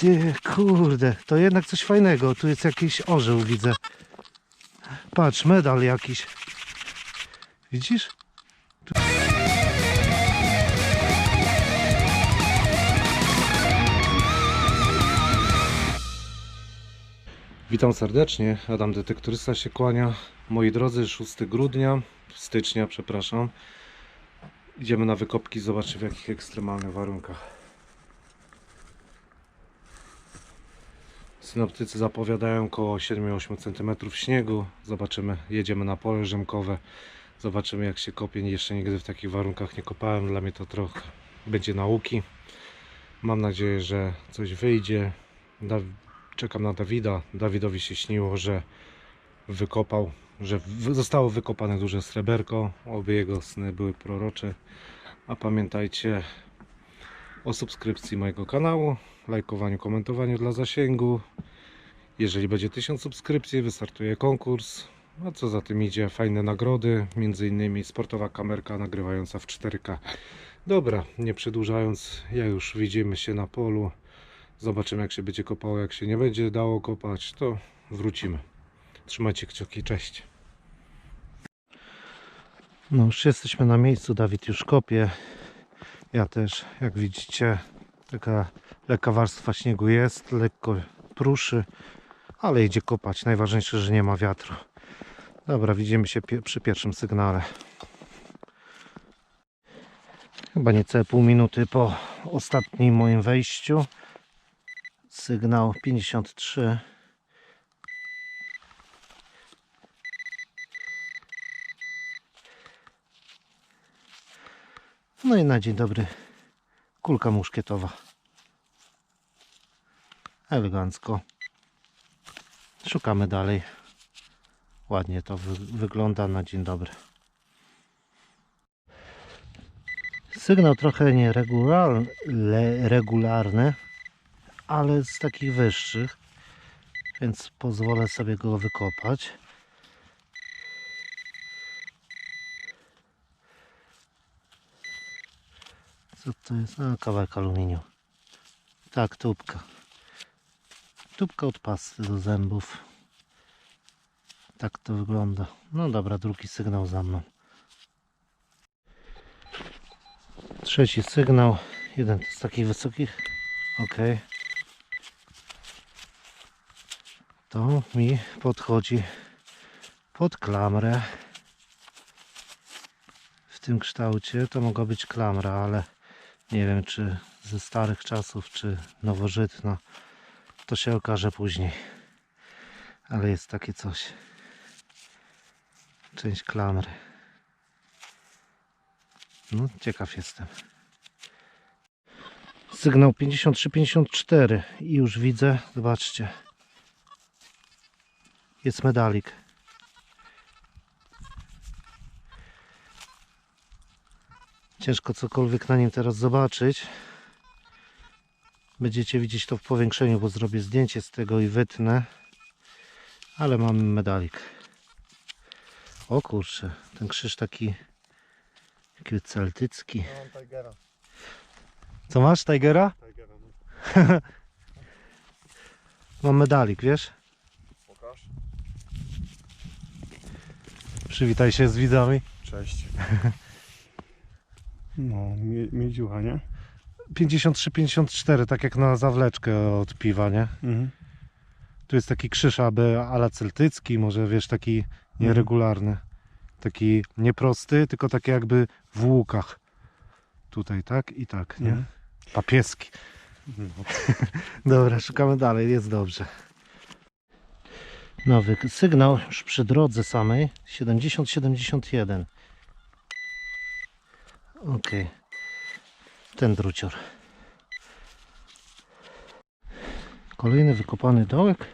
Ty, kurde, to jednak coś fajnego. Tu jest jakiś orzeł, widzę. Patrz, medal jakiś. Widzisz? Tu- Witam serdecznie, Adam Detektorysta się kłania. Moi drodzy, 6 grudnia, stycznia, przepraszam. Idziemy na wykopki, zobaczyć w jakich ekstremalnych warunkach. Synoptycy zapowiadają około 7-8 cm śniegu. Zobaczymy, jedziemy na pole rzemkowe. Zobaczymy jak się kopie. Jeszcze nigdy w takich warunkach nie kopałem. Dla mnie to trochę będzie nauki. Mam nadzieję, że coś wyjdzie. Czekam na Dawida. Dawidowi się śniło, że wykopał, że zostało wykopane duże sreberko. Obie jego sny były prorocze. A pamiętajcie o subskrypcji mojego kanału, lajkowaniu, komentowaniu dla zasięgu. Jeżeli będzie 1000 subskrypcji, wystartuje konkurs. A co za tym idzie, fajne nagrody, między innymi sportowa kamerka nagrywająca w 4K. Dobra, nie przedłużając, ja już widzimy się na polu. Zobaczymy jak się będzie kopało, jak się nie będzie dało kopać, to wrócimy. Trzymajcie kciuki, cześć. No już jesteśmy na miejscu, Dawid już kopie. Ja też, jak widzicie, taka lekka warstwa śniegu jest, lekko pruszy, ale idzie kopać. Najważniejsze, że nie ma wiatru. Dobra, widzimy się przy pierwszym sygnale. Chyba niecałe pół minuty po ostatnim moim wejściu. Sygnał 53. No i na dzień dobry kulka muszkietowa. Elegancko. Szukamy dalej. Ładnie to wy wygląda na dzień dobry. Sygnał trochę nieregularny, ale z takich wyższych, więc pozwolę sobie go wykopać. Co to jest? A, kawałek aluminium. Tak, tubka. Tubka od pasty do zębów. Tak to wygląda. No dobra, drugi sygnał za mną. Trzeci sygnał. Jeden z takich wysokich. Ok. To mi podchodzi pod klamrę. W tym kształcie to mogła być klamra, ale nie wiem czy ze starych czasów, czy nowożytna. To się okaże później. Ale jest takie coś. Część klamry. No, ciekaw jestem. Sygnał 53-54 i już widzę, zobaczcie. Jest medalik. Ciężko cokolwiek na nim teraz zobaczyć. Będziecie widzieć to w powiększeniu, bo zrobię zdjęcie z tego i wytnę. Ale mamy medalik. O kurczę, ten krzyż taki taki celtycki. Co masz, Tigera? Tigera, no. Mam medalik, wiesz? Pokaż. Przywitaj się z widzami. Cześć. No, mie miedziucha, nie? 53-54, tak jak na zawleczkę od piwa, nie? Mhm. Tu jest taki krzyż aby ala celtycki, może wiesz, taki nieregularny. Taki nieprosty, tylko taki jakby w łukach. Tutaj, tak i tak, nie? Mhm. Papieski. No. Dobra, szukamy dalej, jest dobrze. Nowy sygnał już przy drodze samej 70-71. Ok. Ten drucior. Kolejny wykopany dołek.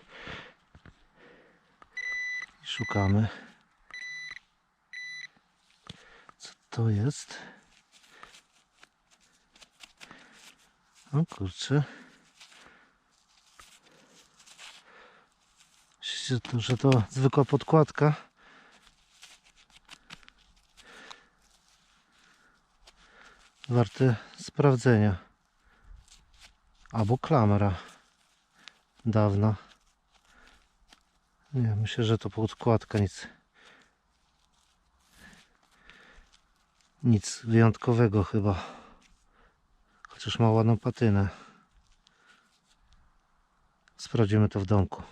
Szukamy. Co to jest? O kurczę. To, że to zwykła podkładka? Warte sprawdzenia. Albo klamra. dawna. Nie, myślę, że to podkładka, nic. Nic wyjątkowego chyba. Chociaż ma ładną patynę. Sprawdzimy to w domku.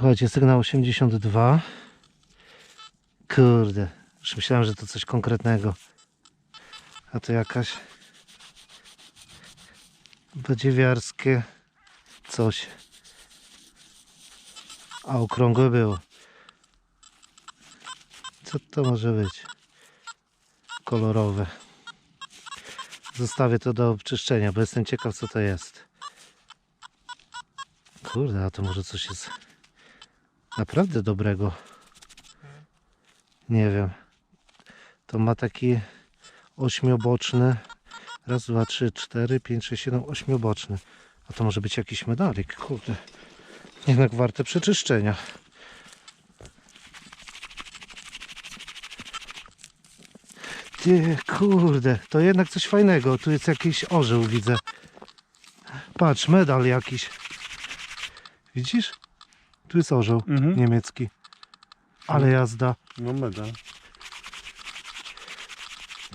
Słuchajcie, sygnał 82. Kurde, już myślałem, że to coś konkretnego. A to jakaś badziewiarskie coś. A okrągłe było. Co to może być? Kolorowe. Zostawię to do obczyszczenia, bo jestem ciekaw co to jest. Kurde, a to może coś jest naprawdę dobrego. Nie wiem. To ma taki ośmioboczny. Raz, dwa, trzy, cztery, pięć, sześć, siedem, ośmioboczny. A to może być jakiś medalik, kurde. Jednak warte przeczyszczenia. Ty, kurde, to jednak coś fajnego. Tu jest jakiś orzeł, widzę. Patrz, medal jakiś. Widzisz? Tu jest orzeł Mhm. niemiecki. Ale jazda. No medal.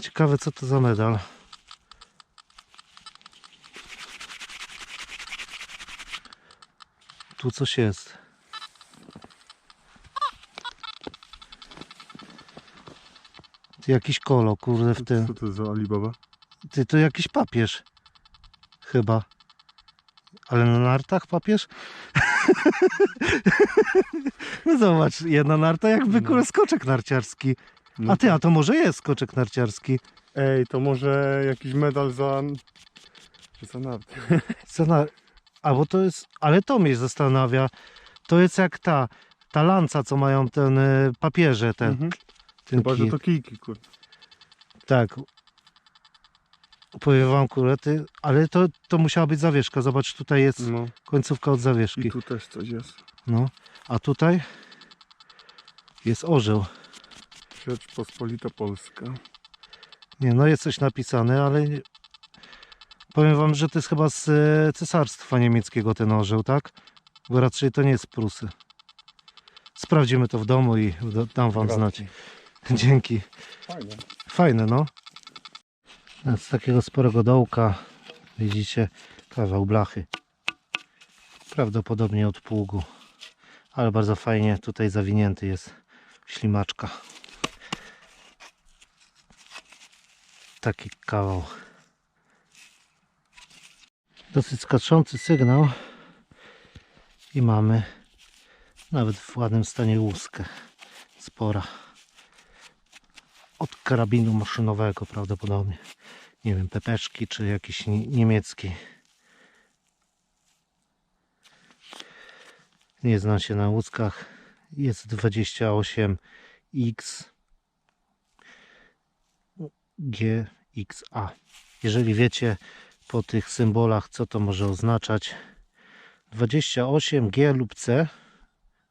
Ciekawe co to za medal. Tu coś jest. Ty jakiś kolo, kurde, w tym. Co to za Alibaba? Ty to jakiś papież. Chyba. Ale na nartach papież? no zobacz, jedna narta jakby No. skoczek narciarski. No A ty, a to może jest skoczek narciarski? Ej, to może jakiś medal za... Za narty. Co na... Albo to jest... Ale to mnie zastanawia. To jest jak ta... Ta lanca, co mają ten y, papierze, ten, Mhm. ten Chyba, że to kijki, kurde. Tak. Powiem wam, kurde, ty... ale to, to musiała być zawieszka. Zobacz, tutaj jest No. końcówka od zawieszki. I tu też coś jest. No, a tutaj jest orzeł. Rzeczpospolita Polska. Nie, no jest coś napisane, ale nie... powiem wam, że to jest chyba z e, cesarstwa niemieckiego ten orzeł, tak? Bo raczej to nie jest z Prusy. Sprawdzimy to w domu i do- dam wam znać. Dzięki. Fajnie. Fajne, no. Z takiego sporego dołka widzicie kawał blachy. Prawdopodobnie od pługu. Ale bardzo fajnie tutaj zawinięty jest ślimaczka. Taki kawał. Dosyć skaczący sygnał. I mamy nawet w ładnym stanie łuskę. Spora od karabinu maszynowego prawdopodobnie. Nie wiem, pepeszki czy jakiś ni- niemiecki. Nie znam się na łuskach. Jest 28X GXA. Jeżeli wiecie po tych symbolach, co to może oznaczać, 28 G lub C,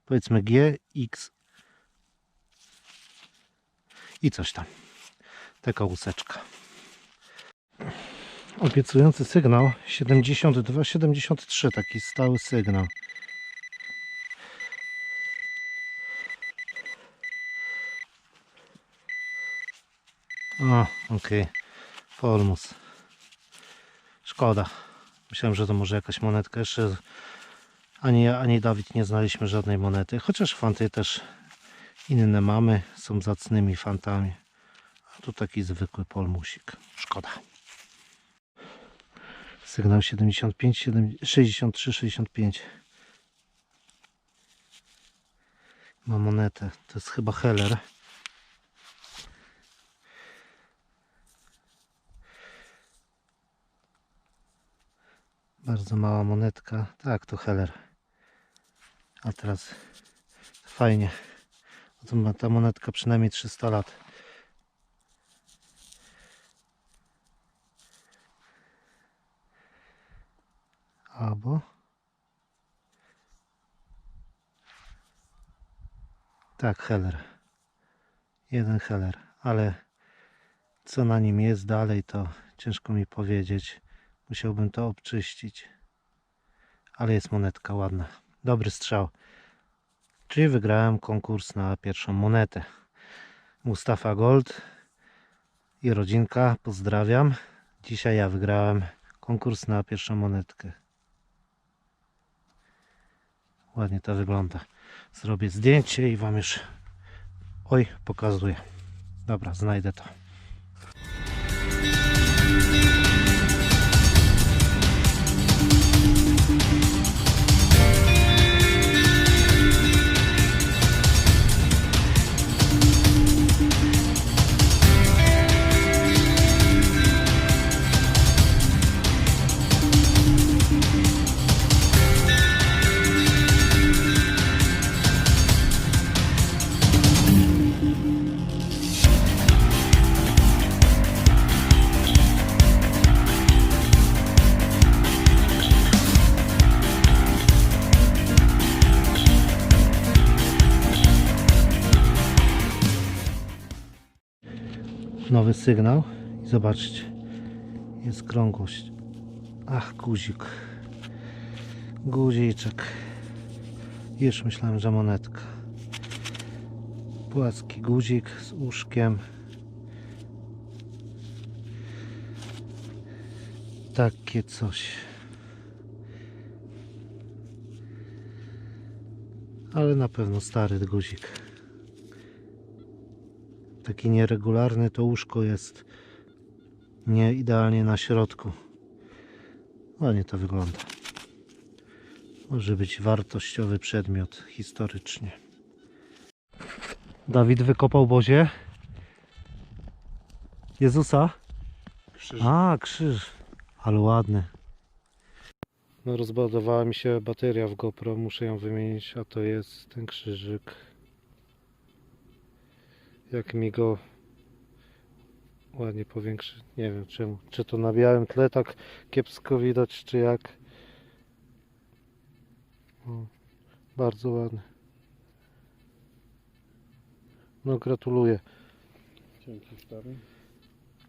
powiedzmy G, X i coś tam. Taka łuseczka. Obiecujący sygnał 72-73, taki stały sygnał. O, okej. Polmus. Szkoda. Myślałem, że to może jakaś monetka. Jeszcze ani ja, ani Dawid nie znaliśmy żadnej monety. Chociaż fanty też inne mamy. Są zacnymi fantami. A tu taki zwykły polmusik. Szkoda. Sygnał 75, 7, 63, 65. Ma monetę. To jest chyba Heller. Bardzo mała monetka. Tak, to Heller. A teraz fajnie. To ma ta monetka przynajmniej 300 lat. Albo tak, Heller. Jeden Heller, ale co na nim jest dalej, to ciężko mi powiedzieć. Musiałbym to obczyścić. Ale jest monetka ładna. Dobry strzał. Czyli wygrałem konkurs na pierwszą monetę. Mustafa Gold i rodzinka, pozdrawiam. Dzisiaj ja wygrałem konkurs na pierwszą monetkę. Ładnie to wygląda. Zrobię zdjęcie i Wam już oj pokazuję. Dobra, znajdę to. Nowy sygnał. I zobaczcie jest krągłość. Ach guzik. Guziczek. Już myślałem, że monetka. Płaski guzik z uszkiem takie coś. Ale na pewno stary guzik taki nieregularny, to łóżko jest nie idealnie na środku. Ładnie to wygląda. Może być wartościowy przedmiot historycznie. Dawid wykopał bozie Jezusa. Krzyż. A, krzyż. Ale ładny. No rozładowała mi się bateria w GoPro, muszę ją wymienić, a to jest ten krzyżyk. Jak mi go ładnie powiększy, nie wiem czemu. Czy to na białym tle tak kiepsko widać, czy jak. O, bardzo ładny. No gratuluję. Dzięki stary.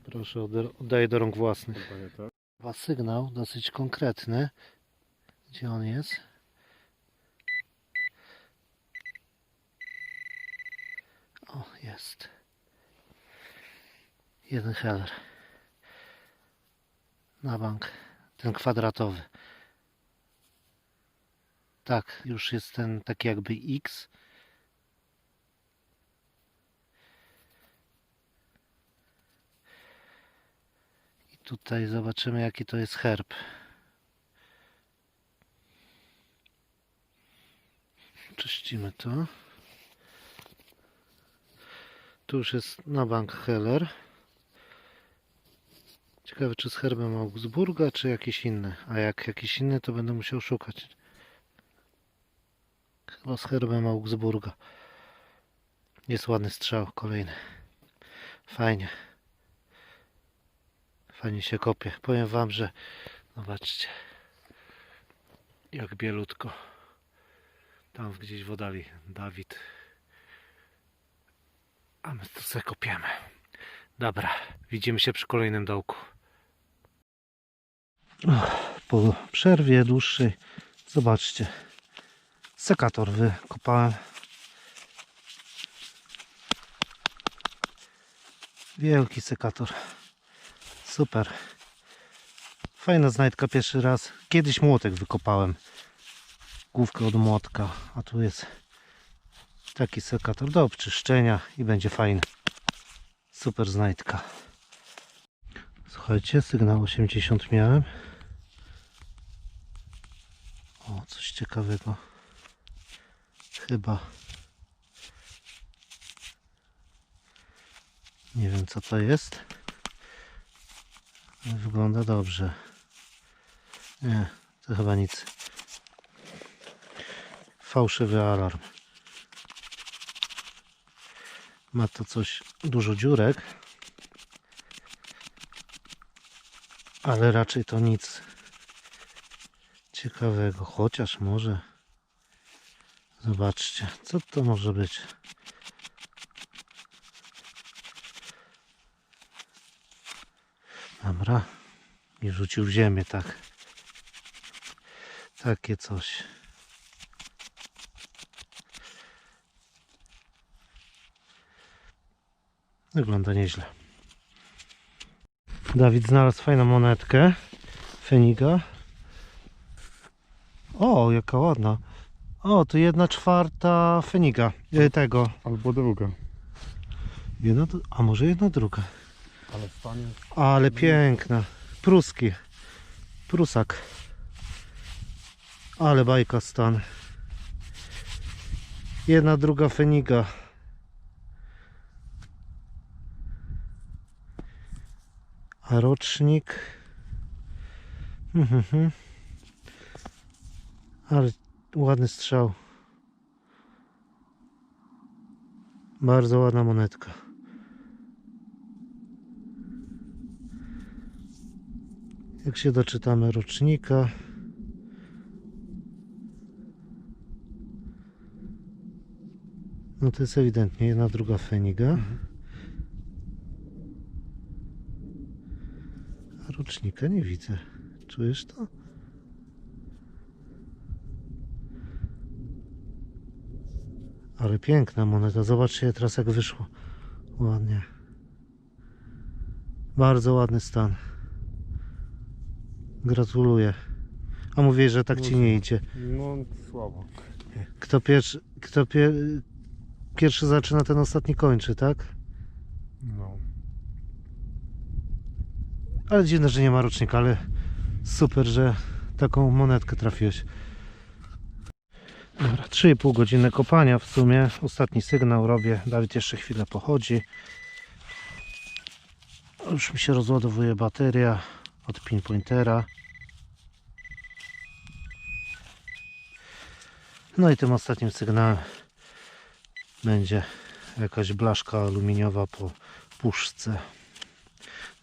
Proszę, odda- oddaję do rąk własnych. Chyba tak. Chyba sygnał dosyć konkretny. Gdzie on jest? O, jest. Jeden heller. Na bank. Ten kwadratowy. Tak, już jest ten taki jakby X. I tutaj zobaczymy jaki to jest herb. Czyścimy to. Tu już jest na bank Heller. Ciekawe czy z herbem Augsburga, czy jakiś inny. A jak jakiś inny, to będę musiał szukać. Chyba z herbem Augsburga. Jest ładny strzał, kolejny. Fajnie. Fajnie się kopie. Powiem wam, że zobaczcie jak bielutko. Tam gdzieś w oddali Dawid. A my tu sobie kopiemy. Dobra, widzimy się przy kolejnym dołku. Po przerwie dłuższej, zobaczcie, sekator wykopałem. Wielki sekator. Super. Fajna znajdka pierwszy raz. Kiedyś młotek wykopałem. Główkę od młotka. A tu jest taki sekator do obczyszczenia i będzie fajny. Super znajdka. Słuchajcie, sygnał 80 miałem. O, coś ciekawego. Chyba. Nie wiem co to jest. Wygląda dobrze. Nie, to chyba nic. fałszywy alarm. Ma to coś, dużo dziurek, ale raczej to nic ciekawego, chociaż może zobaczcie, co to może być. Dobra, i rzucił w ziemię, tak. Takie coś. Wygląda nieźle. Dawid znalazł fajną monetkę. Feniga. O, jaka ładna. O, to jedna czwarta Feniga. E, Tego. Albo druga. Jedna, a może jedna druga. Ale stanie. Ale piękna. Pruski. Prusak. Ale bajka stan. Jedna druga Feniga. A rocznik. Mhm, mhm. Ale ładny strzał. Bardzo ładna monetka. Jak się doczytamy rocznika. No to jest ewidentnie jedna druga Feniga. A rocznika nie widzę. Czujesz to? Ale piękna moneta. Zobaczcie teraz jak wyszło. Ładnie. Bardzo ładny stan. Gratuluję. A mówię, że tak ci nie idzie. No słabo. Kto pierwszy, kto pie, pierwszy zaczyna, ten ostatni kończy, tak? No. Ale dziwne, że nie ma rocznika, ale super, że taką monetkę trafiłeś. Dobra, 3,5 godziny kopania w sumie. Ostatni sygnał robię. Dawid jeszcze chwilę pochodzi. Już mi się rozładowuje bateria od pinpointera. No i tym ostatnim sygnałem będzie jakaś blaszka aluminiowa po puszce.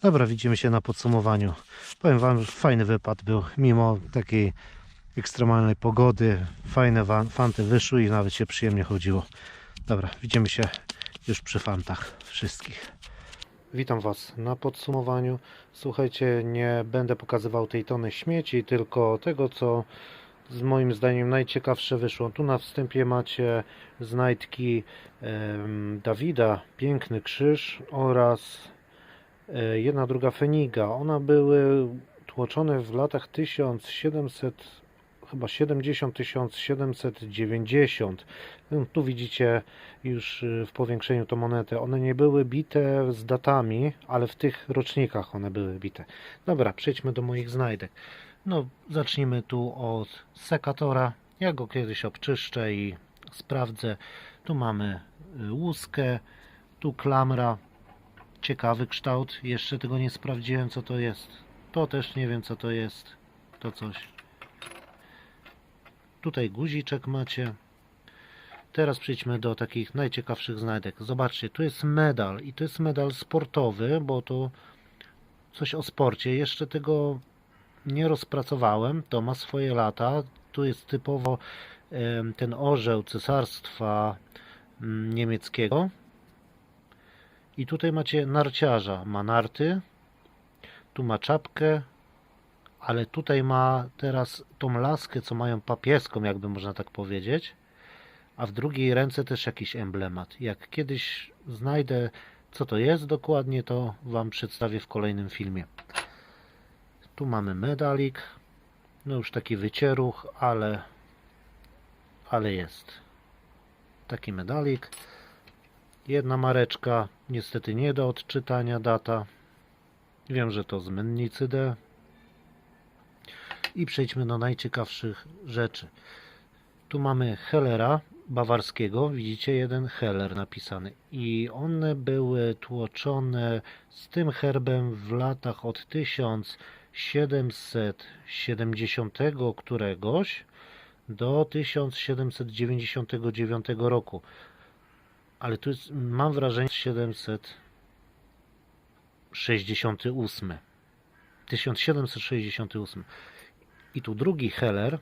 Dobra, widzimy się na podsumowaniu. Powiem Wam, że fajny wypad był, mimo takiej ekstremalnej pogody. Fajne fanty wyszły i nawet się przyjemnie chodziło. Dobra, widzimy się już przy fantach wszystkich. Witam Was na podsumowaniu. Słuchajcie, nie będę pokazywał tej tony śmieci, tylko tego, co z moim zdaniem najciekawsze wyszło. Tu na wstępie macie znajdki Dawida, piękny krzyż oraz jedna druga Feniga. One były tłoczone w latach 1700, chyba 70, 1790. No, Tu widzicie już y, w powiększeniu tą monetę. One nie były bite z datami, ale w tych rocznikach one były bite. Dobra, przejdźmy do moich znajdek. No, zacznijmy tu od sekatora. Ja go kiedyś obczyszczę i sprawdzę. Tu mamy y, łuskę, tu klamra. Ciekawy kształt. Jeszcze tego nie sprawdziłem, co to jest. To też nie wiem, co to jest. To coś. Tutaj guziczek macie. Teraz przejdźmy do takich najciekawszych znajdek. Zobaczcie, tu jest medal i to jest medal sportowy, bo to coś o sporcie. Jeszcze tego nie rozpracowałem. To ma swoje lata. Tu jest typowo ten orzeł cesarstwa mm, niemieckiego. I tutaj macie narciarza. Ma narty. Tu ma czapkę. Ale tutaj ma teraz tą laskę, co mają papieską, jakby można tak powiedzieć a w drugiej ręce też jakiś emblemat. Jak kiedyś znajdę, co to jest dokładnie, to Wam przedstawię w kolejnym filmie. Tu mamy medalik. No już taki wycieruch, ale, ale jest. Taki medalik. Jedna mareczka, niestety nie do odczytania data. Wiem, że to z mennicy D. I przejdźmy do najciekawszych rzeczy. Tu mamy Hellera bawarskiego, widzicie jeden Heller napisany i one były tłoczone z tym herbem w latach od 1770 któregoś do 1799 roku. Ale tu jest, mam wrażenie, 768. 1768. I tu drugi Heller,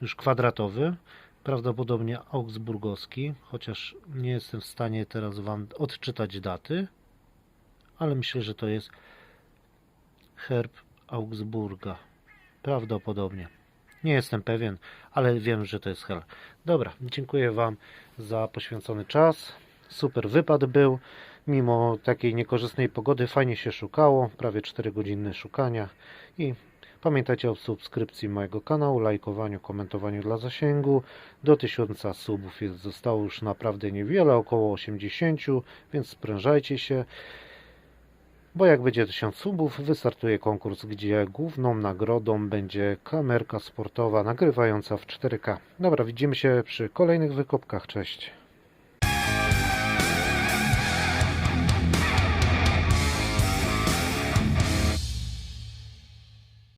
już kwadratowy, prawdopodobnie augsburgowski, chociaż nie jestem w stanie teraz Wam odczytać daty, ale myślę, że to jest herb Augsburga. Prawdopodobnie. Nie jestem pewien, ale wiem, że to jest Heller. Dobra, dziękuję Wam za poświęcony czas. Super wypad był. Mimo takiej niekorzystnej pogody fajnie się szukało. Prawie 4 godziny szukania. I pamiętajcie o subskrypcji mojego kanału, lajkowaniu, komentowaniu dla zasięgu. Do 1000 subów jest, zostało już naprawdę niewiele, około 80, więc sprężajcie się. Bo jak będzie 1000 subów, wystartuje konkurs, gdzie główną nagrodą będzie kamerka sportowa nagrywająca w 4K. Dobra, widzimy się przy kolejnych wykopkach. Cześć.